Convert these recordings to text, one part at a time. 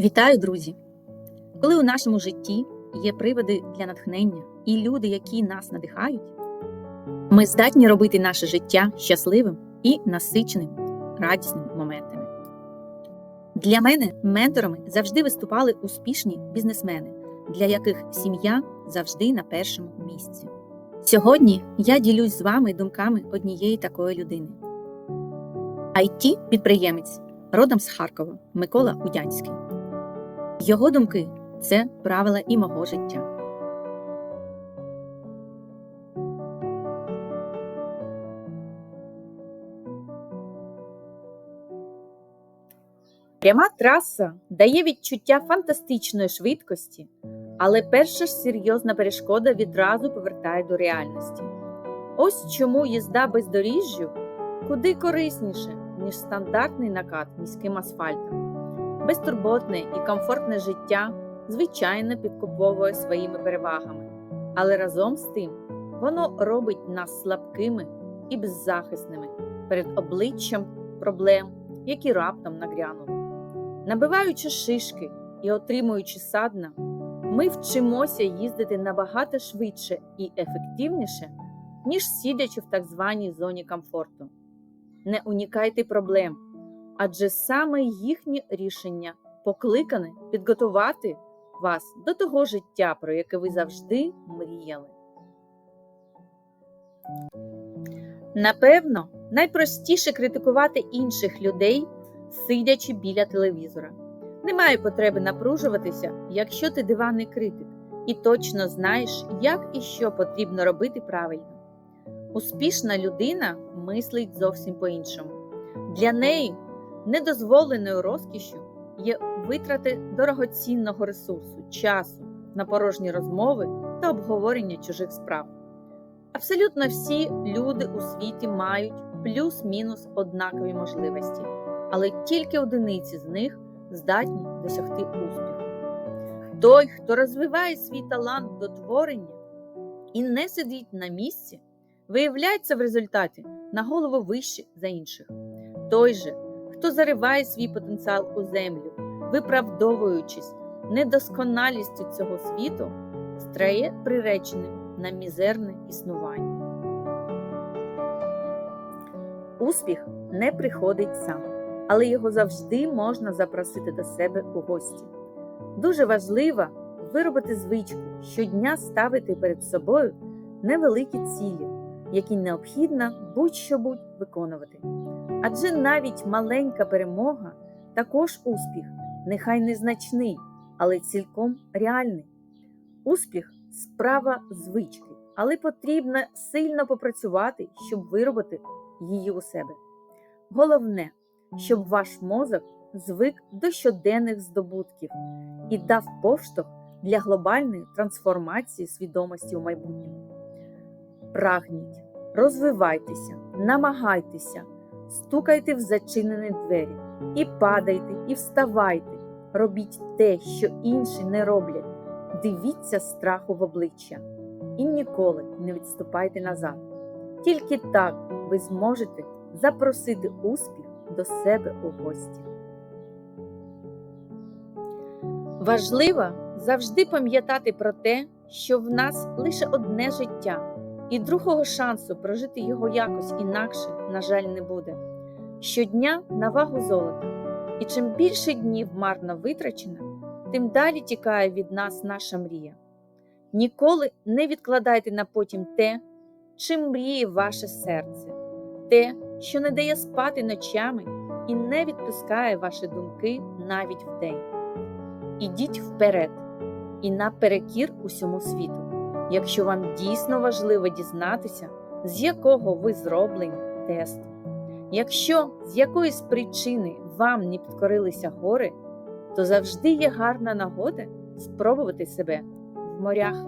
Вітаю, друзі! Коли у нашому житті є приводи для натхнення і люди, які нас надихають, ми здатні робити наше життя щасливим і насиченим радісними моментами. Для мене менторами завжди виступали успішні бізнесмени, для яких сім'я завжди на першому місці. Сьогодні я ділюсь з вами думками однієї такої людини. it підприємець родом з Харкова Микола Удянський. Його думки це правила і мого життя. Пряма траса дає відчуття фантастичної швидкості, але перша ж серйозна перешкода відразу повертає до реальності. Ось чому їзда бездоріжжю куди корисніше, ніж стандартний накат міським асфальтом. Безтурботне і комфортне життя, звичайно, підкуповує своїми перевагами, але разом з тим воно робить нас слабкими і беззахисними перед обличчям проблем, які раптом нагрянули. Набиваючи шишки і отримуючи садна, ми вчимося їздити набагато швидше і ефективніше, ніж сидячи в так званій зоні комфорту. Не унікайте проблем, адже саме їхнє рішення покликане підготувати вас до того життя, про яке ви завжди мріяли. Напевно, найпростіше критикувати інших людей, сидячи біля телевізора. Немає потреби напружуватися, якщо ти диванний критик, і точно знаєш, як і що потрібно робити правильно. Успішна людина мислить зовсім по-іншому. Для неї недозволеною розкішю є витрати дорогоцінного ресурсу, часу на порожні розмови та обговорення чужих справ. Абсолютно всі люди у світі мають плюс-мінус однакові можливості, але тільки одиниці з них здатні досягти успіху. Той, хто розвиває свій талант до творення і не сидить на місці, виявляється в результаті на голову вище за інших. Той же, хто зариває свій потенціал у землю, виправдовуючись недосконалістю цього світу, стає приреченим на мізерне існування. Успіх не приходить сам, але його завжди можна запросити до себе у гості. Дуже важливо виробити звичку щодня ставити перед собою невеликі цілі, які необхідно будь-що будь виконувати. Адже навіть маленька перемога також успіх, нехай незначний, але цілком реальний. Успіх справа звички, але потрібно сильно попрацювати, щоб виробити її у себе. Головне, щоб ваш мозок звик до щоденних здобутків і дав поштовх для глобальної трансформації свідомості у майбутньому. Прагніть, розвивайтеся, намагайтеся, стукайте в зачинені двері, і падайте, і вставайте, робіть те, що інші не роблять. Дивіться страху в обличчя і ніколи не відступайте назад. Тільки так ви зможете запросити успіх до себе у гості. Важливо завжди пам'ятати про те, що в нас лише одне життя, і другого шансу прожити його якось інакше, на жаль, не буде. Щодня на вагу золота, і чим більше днів марно витрачено, тим далі тікає від нас наша мрія. Ніколи не відкладайте на потім те, чим мріє ваше серце, те, що не дає спати ночами і не відпускає ваші думки навіть вдень. Ідіть вперед і наперекір усьому світу, якщо вам дійсно важливо дізнатися, з якого ви зроблені тест. Якщо з якоїсь причини вам не підкорилися гори, то завжди є гарна нагода спробувати себе в морях.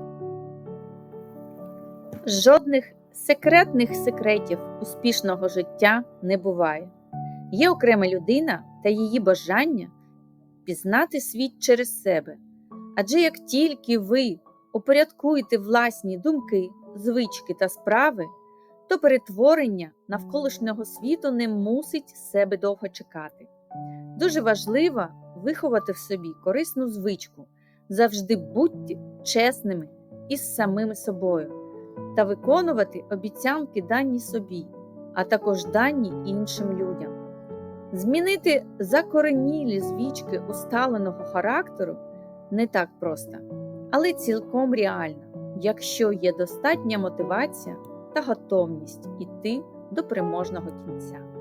Жодних секретних секретів успішного життя не буває. Є окрема людина та її бажання пізнати світ через себе. Адже як тільки ви упорядкуєте власні думки, звички та справи, то перетворення навколишнього світу не мусить себе довго чекати. Дуже важливо виховати в собі корисну звичку, завжди будьте чесними із самими собою та виконувати обіцянки дані собі, а також дані іншим людям. Змінити закоренілі звички усталеного характеру не так просто, але цілком реально, якщо є достатня мотивація та готовність іти до переможного кінця.